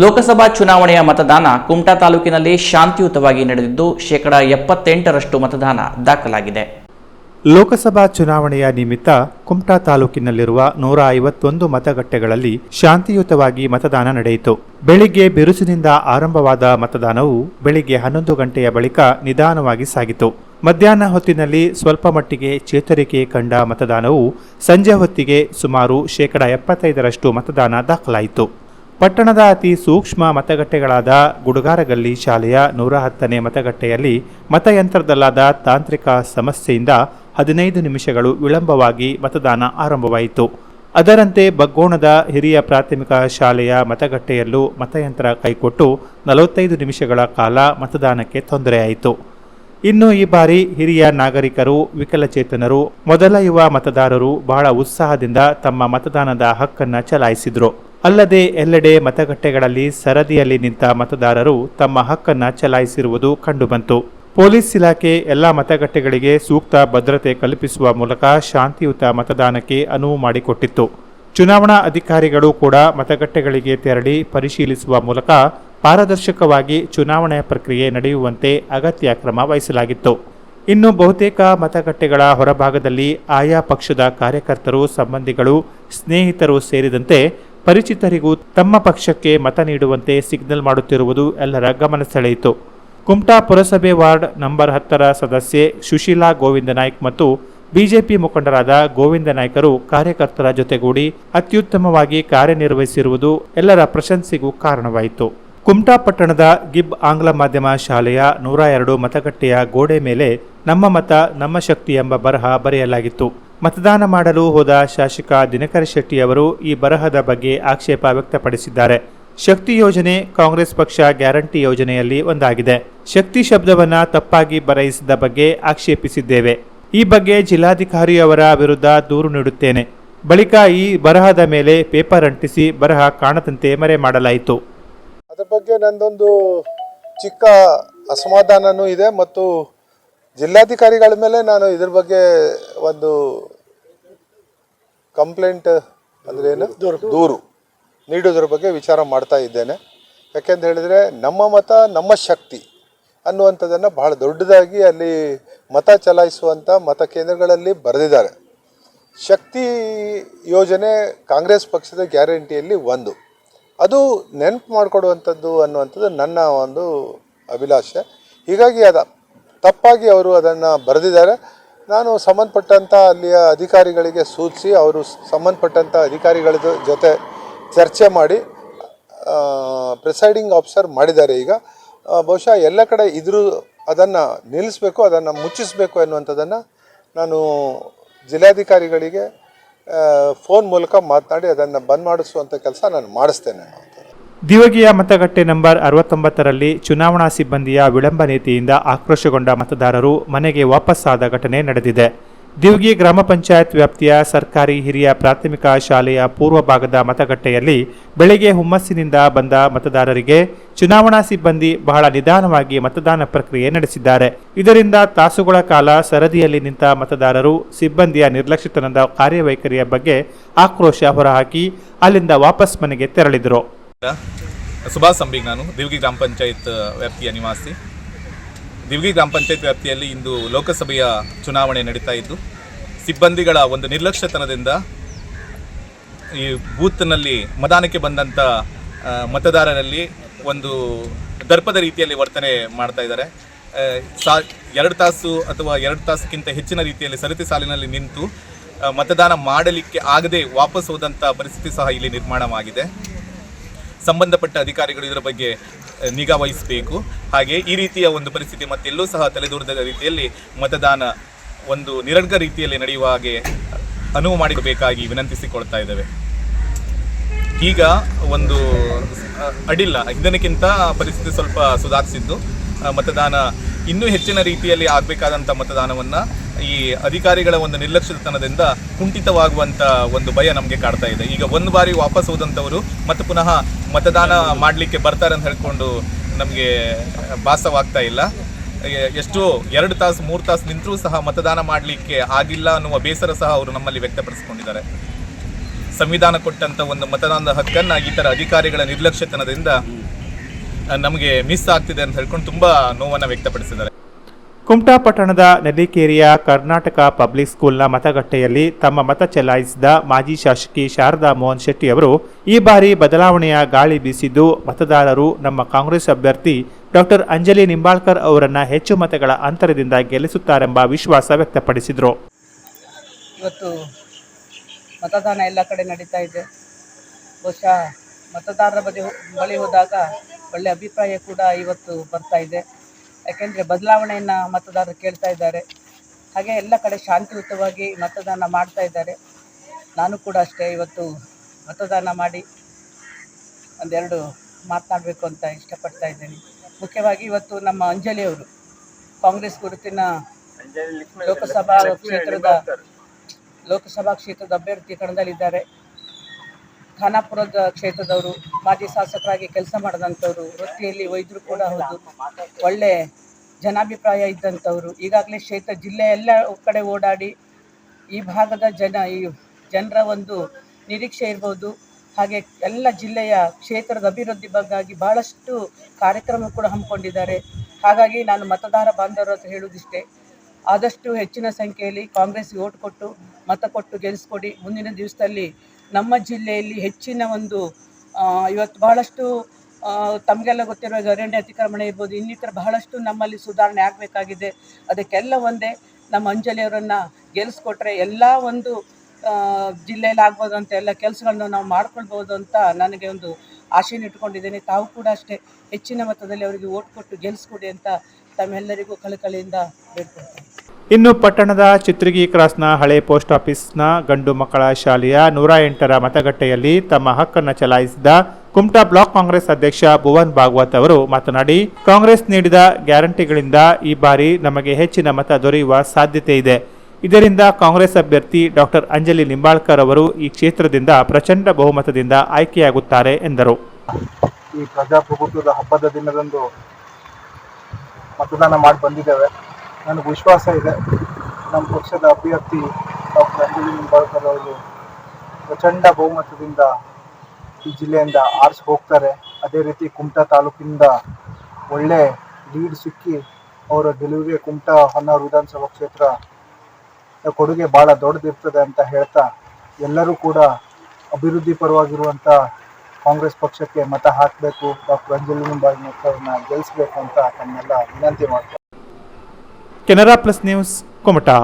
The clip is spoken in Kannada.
ಲೋಕಸಭಾ ಚುನಾವಣೆಯ ಮತದಾನ ಕುಮಟಾ ತಾಲೂಕಿನಲ್ಲಿ ಶಾಂತಿಯುತವಾಗಿ ನಡೆದಿದ್ದು, ಶೇಕಡಾ ಎಪ್ಪತ್ತೆಂಟರಷ್ಟು ಮತದಾನ ದಾಖಲಾಗಿದೆ. ಲೋಕಸಭಾ ಚುನಾವಣೆಯ ನಿಮಿತ್ತ ಕುಮಟಾ ತಾಲೂಕಿನಲ್ಲಿರುವ ನೂರ ಐವತ್ತೊಂದು ಮತಗಟ್ಟೆಗಳಲ್ಲಿ ಶಾಂತಿಯುತವಾಗಿ ಮತದಾನ ನಡೆಯಿತು. ಬೆಳಿಗ್ಗೆ ಬಿರುಸಿನಿಂದ ಆರಂಭವಾದ ಮತದಾನವು ಬೆಳಿಗ್ಗೆ ಹನ್ನೊಂದು ಗಂಟೆಯ ಬಳಿಕ ನಿಧಾನವಾಗಿ ಸಾಗಿತು. ಮಧ್ಯಾಹ್ನ ಹೊತ್ತಿನಲ್ಲಿ ಸ್ವಲ್ಪ ಮಟ್ಟಿಗೆ ಚೇತರಿಕೆ ಕಂಡ ಮತದಾನವು ಸಂಜೆ ಹೊತ್ತಿಗೆ ಸುಮಾರು ಶೇಕಡಾ ಎಪ್ಪತ್ತೈದರಷ್ಟು ಮತದಾನ ದಾಖಲಾಯಿತು. ಪಟ್ಟಣದ ಅತಿ ಸೂಕ್ಷ್ಮ ಮತಗಟ್ಟೆಗಳಾದ ಗುಡುಗಾರಗಲ್ಲಿ ಶಾಲೆಯ ನೂರ ಹತ್ತನೇ ಮತಗಟ್ಟೆಯಲ್ಲಿ ಮತಯಂತ್ರದಲ್ಲಾದ ತಾಂತ್ರಿಕ ಸಮಸ್ಯೆಯಿಂದ ಹದಿನೈದು ನಿಮಿಷಗಳು ವಿಳಂಬವಾಗಿ ಮತದಾನ ಆರಂಭವಾಯಿತು. ಅದರಂತೆ ಬಗ್ಗೋಣದ ಹಿರಿಯ ಪ್ರಾಥಮಿಕ ಶಾಲೆಯ ಮತಗಟ್ಟೆಯಲ್ಲೂ ಮತಯಂತ್ರ ಕೈಕೊಟ್ಟು ನಲವತ್ತೈದು ನಿಮಿಷಗಳ ಕಾಲ ಮತದಾನಕ್ಕೆ ತೊಂದರೆಯಾಯಿತು. ಇನ್ನು ಈ ಬಾರಿ ಹಿರಿಯ ನಾಗರಿಕರು, ವಿಕಲಚೇತನರು, ಮೊದಲ ಯುವ ಮತದಾರರು ಬಹಳ ಉತ್ಸಾಹದಿಂದ ತಮ್ಮ ಮತದಾನದ ಹಕ್ಕನ್ನು ಚಲಾಯಿಸಿದ್ರು. ಅಲ್ಲದೆ ಎಲ್ಲೆಡೆ ಮತಗಟ್ಟೆಗಳಲ್ಲಿ ಸರದಿಯಲ್ಲಿ ನಿಂತ ಮತದಾರರು ತಮ್ಮ ಹಕ್ಕನ್ನು ಚಲಾಯಿಸಿರುವುದು ಕಂಡುಬಂತು. ಪೊಲೀಸ್ ಇಲಾಖೆ ಎಲ್ಲ ಮತಗಟ್ಟೆಗಳಿಗೆ ಸೂಕ್ತ ಭದ್ರತೆ ಕಲ್ಪಿಸುವ ಮೂಲಕ ಶಾಂತಿಯುತ ಮತದಾನಕ್ಕೆ ಅನುವು ಮಾಡಿಕೊಟ್ಟಿತ್ತು. ಚುನಾವಣಾ ಅಧಿಕಾರಿಗಳು ಕೂಡ ಮತಗಟ್ಟೆಗಳಿಗೆ ತೆರಳಿ ಪರಿಶೀಲಿಸುವ ಮೂಲಕ ಪಾರದರ್ಶಕವಾಗಿ ಚುನಾವಣೆ ಪ್ರಕ್ರಿಯೆ ನಡೆಯುವಂತೆ ಅಗತ್ಯ ಕ್ರಮ ವಹಿಸಲಾಗಿತ್ತು. ಇನ್ನು ಬಹುತೇಕ ಮತಗಟ್ಟೆಗಳ ಹೊರಭಾಗದಲ್ಲಿ ಆಯಾ ಪಕ್ಷದ ಕಾರ್ಯಕರ್ತರು, ಸಂಬಂಧಿಗಳು, ಸ್ನೇಹಿತರು ಸೇರಿದಂತೆ ಪರಿಚಿತರಿಗೂ ತಮ್ಮ ಪಕ್ಷಕ್ಕೆ ಮತ ನೀಡುವಂತೆ ಸಿಗ್ನಲ್ ಮಾಡುತ್ತಿರುವುದು ಎಲ್ಲರ ಗಮನ ಸೆಳೆಯಿತು. ಕುಮಟಾ ಪುರಸಭೆ ವಾರ್ಡ್ ನಂಬರ್ ಹತ್ತರ ಸದಸ್ಯೆ ಸುಶೀಲಾ ಗೋವಿಂದ ನಾಯ್ಕ್ ಮತ್ತು ಬಿಜೆಪಿ ಮುಖಂಡರಾದ ಗೋವಿಂದ ನಾಯ್ಕರು ಕಾರ್ಯಕರ್ತರ ಜೊತೆಗೂಡಿ ಅತ್ಯುತ್ತಮವಾಗಿ ಕಾರ್ಯನಿರ್ವಹಿಸಿರುವುದು ಎಲ್ಲರ ಪ್ರಶಂಸೆಗೂ ಕಾರಣವಾಯಿತು. ಕುಮಟಾ ಪಟ್ಟಣದ ಗಿಬ್ ಆಂಗ್ಲ ಮಾಧ್ಯಮ ಶಾಲೆಯ ನೂರ ಎರಡು ಮತಗಟ್ಟೆಯ ಗೋಡೆ ಮೇಲೆ ನಮ್ಮ ಮತ, ನಮ್ಮ ಶಕ್ತಿ ಎಂಬ ಬರಹ ಬರೆಯಲಾಗಿತ್ತು. ಮತದಾನ ಮಾಡಲು ಹೋದ ಶಾಸಕ ದಿನಕರ ಶೆಟ್ಟಿ ಅವರು ಈ ಬರಹದ ಬಗ್ಗೆ ಆಕ್ಷೇಪ ವ್ಯಕ್ತಪಡಿಸಿದ್ದಾರೆ. ಶಕ್ತಿ ಯೋಜನೆ ಕಾಂಗ್ರೆಸ್ ಪಕ್ಷ ಗ್ಯಾರಂಟಿ ಯೋಜನೆಯಲ್ಲಿ ಒಂದಾಗಿದೆ. ಶಕ್ತಿ ಶಬ್ದವನ್ನ ತಪ್ಪಾಗಿ ಬರೆಯಿಸಿದ ಬಗ್ಗೆ ಆಕ್ಷೇಪಿಸಿದ್ದೇವೆ. ಈ ಬಗ್ಗೆ ಜಿಲ್ಲಾಧಿಕಾರಿಯವರ ವಿರುದ್ಧ ದೂರು ನೀಡುತ್ತೇನೆ. ಬಳಿಕ ಈ ಬರಹದ ಮೇಲೆ ಪೇಪರ್ ಅಂಟಿಸಿ ಬರಹ ಕಾಣದಂತೆ ಮರೆ ಮಾಡಲಾಯಿತು. ಅದರ ಬಗ್ಗೆ ನಂದೊಂದು ಚಿಕ್ಕ ಅಸಮಾಧಾನನೂ ಇದೆ ಮತ್ತು ಜಿಲ್ಲಾಧಿಕಾರಿಗಳ ಮೇಲೆ ನಾನು ಇದ್ರ ಬಗ್ಗೆ ಒಂದು ಕಂಪ್ಲೇಂಟ್ ಅಂದರೆ ಏನು? ದೂರು. ನೀಡೋದ್ರ ಬಗ್ಗೆ ವಿಚಾರ ಮಾಡ್ತಾ ಇದ್ದೇನೆ. ಯಾಕೆಂತ ಹೇಳಿದರೆ ನಮ್ಮ ಮತ ನಮ್ಮ ಶಕ್ತಿ ಅನ್ನುವಂಥದ್ದನ್ನು ಬಹಳ ದೊಡ್ಡದಾಗಿ ಅಲ್ಲಿ ಮತ ಚಲಾಯಿಸುವಂಥ ಮತ ಕೇಂದ್ರಗಳಲ್ಲಿ ಬರೆದಿದ್ದಾರೆ. ಶಕ್ತಿ ಯೋಜನೆ ಕಾಂಗ್ರೆಸ್ ಪಕ್ಷದ ಗ್ಯಾರಂಟಿಯಲ್ಲಿ ಒಂದು. ಅದು ನೆನಪು ಮಾಡಿಕೊಡುವಂಥದ್ದು ಅನ್ನುವಂಥದ್ದು ನನ್ನ ಒಂದು ಅಭಿಲಾಷೆ. ಹೀಗಾಗಿ ಅದ ತಪ್ಪಾಗಿ ಅವರು ಅದನ್ನು ಬರೆದಿದ್ದಾರೆ. ನಾನು ಸಂಬಂಧಪಟ್ಟಂಥ ಅಲ್ಲಿಯ ಅಧಿಕಾರಿಗಳಿಗೆ ಸೂಚಿಸಿ ಅವರು ಸಂಬಂಧಪಟ್ಟಂಥ ಅಧಿಕಾರಿಗಳ ಜೊತೆ ಚರ್ಚೆ ಮಾಡಿ ಪ್ರಿಸೈಡಿಂಗ್ ಆಫೀಸರ್ ಮಾಡಿದ್ದಾರೆ ಈಗ. ಬಹುಶಃ ಎಲ್ಲ ಕಡೆ ಇದ್ರೂ ಅದನ್ನು ನಿಲ್ಲಿಸಬೇಕು, ಅದನ್ನು ಮುಚ್ಚಿಸಬೇಕು ಎನ್ನುವಂಥದ್ದನ್ನು ನಾನು ಜಿಲ್ಲಾಧಿಕಾರಿಗಳಿಗೆ ಫೋನ್ ಮೂಲಕ ಮಾತನಾಡಿ ಅದನ್ನು ಬಂದ್ ಮಾಡಿಸುವಂಥ ಕೆಲಸ ನಾನು ಮಾಡಿಸ್ತೇನೆ ದಿವಗಿಯ ಮತಗಟ್ಟೆ ನಂಬರ್ ಅರವತ್ತೊಂಬತ್ತರಲ್ಲಿ ಚುನಾವಣಾ ಸಿಬ್ಬಂದಿಯ ವಿಳಂಬ ನೀತಿಯಿಂದ ಆಕ್ರೋಶಗೊಂಡ ಮತದಾರರು ಮನೆಗೆ ವಾಪಸ್ಸಾದ ಘಟನೆ ನಡೆದಿದೆ. ದಿವಗಿ ಗ್ರಾಮ ಪಂಚಾಯತ್ ವ್ಯಾಪ್ತಿಯ ಸರ್ಕಾರಿ ಹಿರಿಯ ಪ್ರಾಥಮಿಕ ಶಾಲೆಯ ಪೂರ್ವ ಭಾಗದ ಮತಗಟ್ಟೆಯಲ್ಲಿ ಬೆಳಗ್ಗೆ ಹುಮ್ಮಸ್ಸಿನಿಂದ ಬಂದ ಮತದಾರರಿಗೆ ಚುನಾವಣಾ ಸಿಬ್ಬಂದಿ ಬಹಳ ನಿಧಾನವಾಗಿ ಮತದಾನ ಪ್ರಕ್ರಿಯೆ ನಡೆಸಿದ್ದಾರೆ. ಇದರಿಂದ ತಾಸುಗಳ ಕಾಲ ಸರದಿಯಲ್ಲಿ ನಿಂತ ಮತದಾರರು ಸಿಬ್ಬಂದಿಯ ನಿರ್ಲಕ್ಷ್ಯತನದ ಕಾರ್ಯವೈಖರಿಯ ಬಗ್ಗೆ ಆಕ್ರೋಶ ಹೊರಹಾಕಿ ಅಲ್ಲಿಂದ ವಾಪಸ್ ಮನೆಗೆ ತೆರಳಿದರು. ಸುಭಾಷ್ ಸಂಬಿಗ್ ನಾನು, ದಿವ್ಗಿ ಗ್ರಾಮ ಪಂಚಾಯತ್ ವ್ಯಾಪ್ತಿಯ ನಿವಾಸಿ. ದಿವ್ಗಿ ಗ್ರಾಮ ಪಂಚಾಯತ್ ವ್ಯಾಪ್ತಿಯಲ್ಲಿ ಇಂದು ಲೋಕಸಭೆಯ ಚುನಾವಣೆ ನಡೀತಾ ಇದ್ದು, ಸಿಬ್ಬಂದಿಗಳ ಒಂದು ನಿರ್ಲಕ್ಷ್ಯತನದಿಂದ ಈ ಬೂತ್ನಲ್ಲಿ ಮತದಾನಕ್ಕೆ ಬಂದಂಥ ಮತದಾರರಲ್ಲಿ ಒಂದು ದರ್ಪದ ರೀತಿಯಲ್ಲಿ ವರ್ತನೆ ಮಾಡ್ತಾ ಇದ್ದಾರೆ. ಸಾ, ಎರಡು ತಾಸು ಅಥವಾ ಎರಡು ತಾಸಕ್ಕಿಂತ ಹೆಚ್ಚಿನ ರೀತಿಯಲ್ಲಿ ಸರತಿ ಸಾಲಿನಲ್ಲಿ ನಿಂತು ಮತದಾನ ಮಾಡಲಿಕ್ಕೆ ಆಗದೆ ವಾಪಸ್ ಹೋದಂಥ ಪರಿಸ್ಥಿತಿ ಸಹ ಇಲ್ಲಿ ನಿರ್ಮಾಣವಾಗಿದೆ. ಸಂಬಂಧಪಟ್ಟ ಅಧಿಕಾರಿಗಳು ಇದರ ಬಗ್ಗೆ ನಿಗಾ ವಹಿಸಬೇಕು. ಹಾಗೆ ಈ ರೀತಿಯ ಒಂದು ಪರಿಸ್ಥಿತಿ ಮತ್ತೆಲ್ಲೂ ಸಹ ತಲೆದೂರದ ರೀತಿಯಲ್ಲಿ ಮತದಾನ ಒಂದು ನಿರರ್ಗ ರೀತಿಯಲ್ಲಿ ನಡೆಯುವ ಹಾಗೆ ಅನುವು ಮಾಡಿಕೊಡಬೇಕಾಗಿ ವಿನಂತಿಸಿಕೊಳ್ತಾ ಇದ್ದೇವೆ. ಈಗ ಒಂದು ಅಡಿಲ್ಲ ಇದಕ್ಕಿಂತ ಪರಿಸ್ಥಿತಿ ಸ್ವಲ್ಪ ಸುಧಾರಿಸಿದ್ದು ಮತದಾನ ಇನ್ನೂ ಹೆಚ್ಚಿನ ರೀತಿಯಲ್ಲಿ ಆಗಬೇಕಾದಂಥ ಮತದಾನವನ್ನು ಈ ಅಧಿಕಾರಿಗಳ ಒಂದು ನಿರ್ಲಕ್ಷ್ಯತನದಿಂದ ಕುಂಠಿತವಾಗುವಂಥ ಒಂದು ಭಯ ನಮಗೆ ಕಾಡ್ತಾ ಇದೆ. ಈಗ ಒಂದು ಬಾರಿ ವಾಪಸ್ ಹೋದಂಥವರು ಮತ್ತೆ ಪುನಃ ಮತದಾನ ಮಾಡಲಿಕ್ಕೆ ಬರ್ತಾರೆ ಅಂತ ಹೇಳ್ಕೊಂಡು ನಮಗೆ ಭಾಸವಾಗ್ತಾ ಇಲ್ಲ. ಎಷ್ಟು ಎರಡು ತಾಸು, ಮೂರು ತಾಸು ನಿಂತರೂ ಸಹ ಮತದಾನ ಮಾಡಲಿಕ್ಕೆ ಆಗಿಲ್ಲ ಅನ್ನುವ ಬೇಸರ ಸಹ ಅವರು ನಮ್ಮಲ್ಲಿ ವ್ಯಕ್ತಪಡಿಸಿಕೊಂಡಿದ್ದಾರೆ. ಸಂವಿಧಾನ ಕೊಟ್ಟಂಥ ಒಂದು ಮತದಾನದ ಹಕ್ಕನ್ನು ಈ ಥರ ಅಧಿಕಾರಿಗಳ ನಿರ್ಲಕ್ಷ್ಯತನದಿಂದ ನಮಗೆ ಮಿಸ್ ಆಗ್ತಿದೆ ಅಂತ ಹೇಳ್ಕೊಂಡು ತುಂಬ ನೋವನ್ನು ವ್ಯಕ್ತಪಡಿಸಿದ್ದಾರೆ. ಕುಮಟಾ ಪಟ್ಟಣದ ನೆಲ್ಲಿಕೇರಿಯ ಕರ್ನಾಟಕ ಪಬ್ಲಿಕ್ ಸ್ಕೂಲ್ನ ಮತಗಟ್ಟೆಯಲ್ಲಿ ತಮ್ಮ ಮತ ಚಲಾಯಿಸಿದ ಮಾಜಿ ಶಾಸಕಿ ಶಾರದಾ ಮೋಹನ್ ಶೆಟ್ಟಿ ಅವರು ಈ ಬಾರಿ ಬದಲಾವಣೆಯ ಗಾಳಿ ಬೀಸಿದ್ದು ಮತದಾರರು ನಮ್ಮ ಕಾಂಗ್ರೆಸ್ ಅಭ್ಯರ್ಥಿ ಡಾಕ್ಟರ್ ಅಂಜಲಿ ನಿಂಬಾಳ್ಕರ್ ಅವರನ್ನು ಹೆಚ್ಚು ಮತಗಳ ಅಂತರದಿಂದ ಗೆಲ್ಲಿಸುತ್ತಾರೆಂಬ ವಿಶ್ವಾಸ ವ್ಯಕ್ತಪಡಿಸಿದರು. ಇವತ್ತು ಮತದಾನ ಎಲ್ಲ ಕಡೆ ನಡೀತಾ ಇದೆ. ಬಹುಶಃ ಮತದಾರರ ಬಳಿ ಹೋದಾಗ ಒಳ್ಳೆ ಅಭಿಪ್ರಾಯ ಕೂಡ ಇವತ್ತು ಬರ್ತಾ ಇದೆ. ಯಾಕೆಂದರೆ ಬದಲಾವಣೆಯನ್ನು ಮತದಾರರು ಕೇಳ್ತಾ ಇದ್ದಾರೆ. ಹಾಗೆ ಎಲ್ಲ ಕಡೆ ಶಾಂತಿಯುತವಾಗಿ ಮತದಾನ ಮಾಡ್ತಾ ಇದ್ದಾರೆ. ನಾನು ಕೂಡ ಅಷ್ಟೇ ಇವತ್ತು ಮತದಾನ ಮಾಡಿ ಒಂದೆರಡು ಮಾತನಾಡಬೇಕು ಅಂತ ಇಷ್ಟಪಡ್ತಾ ಇದ್ದೀನಿ. ಮುಖ್ಯವಾಗಿ ಇವತ್ತು ನಮ್ಮ ಅಂಜಲಿಯವರು ಕಾಂಗ್ರೆಸ್ ಗುರುತಿನ ಲೋಕಸಭಾ ಕ್ಷೇತ್ರದ ಲೋಕಸಭಾ ಕ್ಷೇತ್ರದ ಅಭ್ಯರ್ಥಿ ಕಣದಲ್ಲಿದ್ದಾರೆ. ಖಾನಾಪುರದ ಕ್ಷೇತ್ರದವರು, ಮಾಜಿ ಶಾಸಕರಾಗಿ ಕೆಲಸ ಮಾಡಿದಂಥವ್ರು, ವೃತ್ತಿಯಲ್ಲಿ ವೈದ್ಯರು ಕೂಡ ಹೌದು. ಒಳ್ಳೆ ಜನಾಭಿಪ್ರಾಯ ಇದ್ದಂಥವ್ರು. ಈಗಾಗಲೇ ಕ್ಷೇತ್ರ ಜಿಲ್ಲೆ ಎಲ್ಲ ಕಡೆ ಓಡಾಡಿ ಈ ಭಾಗದ ಜನ, ಈ ಜನರ ಒಂದು ನಿರೀಕ್ಷೆ ಇರ್ಬೋದು. ಹಾಗೆ ಎಲ್ಲ ಜಿಲ್ಲೆಯ ಕ್ಷೇತ್ರದ ಅಭಿವೃದ್ಧಿ ಬಗ್ಗಾಗಿ ಬಹಳಷ್ಟು ಕಾರ್ಯಕ್ರಮ ಕೂಡ ಹಮ್ಮಿಕೊಂಡಿದ್ದಾರೆ. ಹಾಗಾಗಿ ನಾನು ಮತದಾರ ಬಾಂಧವರು ಹತ್ರ ಹೇಳುವುದಿಷ್ಟೇ. ಆದಷ್ಟು ಹೆಚ್ಚಿನ ಸಂಖ್ಯೆಯಲ್ಲಿ ಕಾಂಗ್ರೆಸ್ಗೆ ಓಟ್ ಕೊಟ್ಟು ಮತ ಕೊಟ್ಟು ಗೆಲ್ಲಿಸ್ಕೊಡಿ ಮುಂದಿನ ದಿವಸದಲ್ಲಿ ನಮ್ಮ ಜಿಲ್ಲೆಯಲ್ಲಿ ಹೆಚ್ಚಿನ ಒಂದು ಇವತ್ತು ಬಹಳಷ್ಟು ತಮಗೆಲ್ಲ ಗೊತ್ತಿರುವ ಅರಣ್ಯ ಅತಿಕ್ರಮಣ ಇರ್ಬೋದು, ಇನ್ನಿತರ ಬಹಳಷ್ಟು ನಮ್ಮಲ್ಲಿ ಸುಧಾರಣೆ ಆಗಬೇಕಾಗಿದೆ. ಅದಕ್ಕೆಲ್ಲ ಒಂದೇ, ನಮ್ಮ ಅಂಜಲಿಯವರನ್ನು ಗೆಲ್ಲಿಸ್ಕೊಟ್ರೆ ಎಲ್ಲ ಒಂದು ಜಿಲ್ಲೆಯಲ್ಲಿ ಆಗ್ಬೋದು ಅಂತ ಎಲ್ಲ ಕೆಲಸಗಳನ್ನು ನಾವು ಮಾಡ್ಕೊಳ್ಬೋದು ಅಂತ ನನಗೆ ಒಂದು ಆಶೆಯನ್ನು ಇಟ್ಕೊಂಡಿದ್ದೇನೆ ತಾವು ಕೂಡ ಅಷ್ಟೇ ಹೆಚ್ಚಿನ ಮತದಲ್ಲಿ ಅವರಿಗೆ ಓಟ್ ಕೊಟ್ಟು ಗೆಲ್ಲಿಸ್ಕೊಡಿ ಅಂತ ತಮ್ಮೆಲ್ಲರಿಗೂ ಕಳಕಳಿಯಿಂದ ಬೇಡ್ಕೊಳ್ತೇನೆ ಇನ್ನು ಪಟ್ಟಣದ ಚಿತ್ರಗಿ ಕ್ರಾಸ್ನ ಹಳೆ ಪೋಸ್ಟ್ ಆಫೀಸ್ನ ಗಂಡು ಮಕ್ಕಳ ಶಾಲೆಯ ನೂರ ಎಂಟರ ಮತಗಟ್ಟೆಯಲ್ಲಿ ತಮ್ಮ ಹಕ್ಕನ್ನು ಚಲಾಯಿಸಿದ ಕುಮಟಾ ಬ್ಲಾಕ್ ಕಾಂಗ್ರೆಸ್ ಅಧ್ಯಕ್ಷ ಭುವನ್ ಭಾಗವತ್ ಅವರು ಮಾತನಾಡಿ ಕಾಂಗ್ರೆಸ್ ನೀಡಿದ ಗ್ಯಾರಂಟಿಗಳಿಂದ ಈ ಬಾರಿ ನಮಗೆ ಹೆಚ್ಚಿನ ಮತ ದೊರೆಯುವ ಸಾಧ್ಯತೆ ಇದೆ. ಇದರಿಂದ ಕಾಂಗ್ರೆಸ್ ಅಭ್ಯರ್ಥಿ ಡಾಕ್ಟರ್ ಅಂಜಲಿ ನಿಂಬಾಳ್ಕರ್ ಅವರು ಈ ಕ್ಷೇತ್ರದಿಂದ ಪ್ರಚಂಡ ಬಹುಮತದಿಂದ ಆಯ್ಕೆಯಾಗುತ್ತಾರೆ ಎಂದರು. ಈ ಪ್ರಜಾಪ್ರಭುತ್ವದ ಹಬ್ಬದ ದಿನದಂದು ಮತದಾನ ಮಾಡಿ ಬಂದಿದ್ದೇವೆ. ನನಗೆ ವಿಶ್ವಾಸ ಇದೆ. ನಮ್ಮ ಪಕ್ಷದ ಅಭ್ಯರ್ಥಿ ಡಾಕ್ಟರ್ ಅಂಜಲಿ ನಿಂಬಾಳ್ಕರ್ ಅವರು ಪ್ರಚಂಡ ಬಹುಮತದಿಂದ ಈ ಜಿಲ್ಲೆಯಿಂದ ಆರಿಸಿ ಹೋಗ್ತಾರೆ. ಅದೇ ರೀತಿ ಕುಮಟಾ ತಾಲೂಕಿನಿಂದ ಒಳ್ಳೆ ಲೀಡ್ ಸಿಕ್ಕಿ ಅವರ ಗೆಲುವಿಗೆ ಕುಮಟಾ ಹೊನ್ನಾವರ ವಿಧಾನಸಭಾ ಕ್ಷೇತ್ರ ಕೊಡುಗೆ ಭಾಳ ದೊಡ್ಡದಿರ್ತದೆ ಅಂತ ಹೇಳ್ತಾ ಎಲ್ಲರೂ ಕೂಡ ಅಭಿವೃದ್ಧಿ ಪರವಾಗಿರುವಂಥ ಕಾಂಗ್ರೆಸ್ ಪಕ್ಷಕ್ಕೆ ಮತ ಹಾಕಬೇಕು, ಡಾಕ್ಟರ್ ಅಂಜಲಿ ನಿಂಬಾಳ್ಕರ್ನ ಗೆಲ್ಲಿಸಬೇಕು ಅಂತ ತಮ್ಮೆಲ್ಲ ವಿನಂತಿ ಮಾಡ್ತಾರೆ ಕೆನರಾ ಪ್ಲಸ್ ನ್ಯೂಸ್, ಕುಮಟಾ.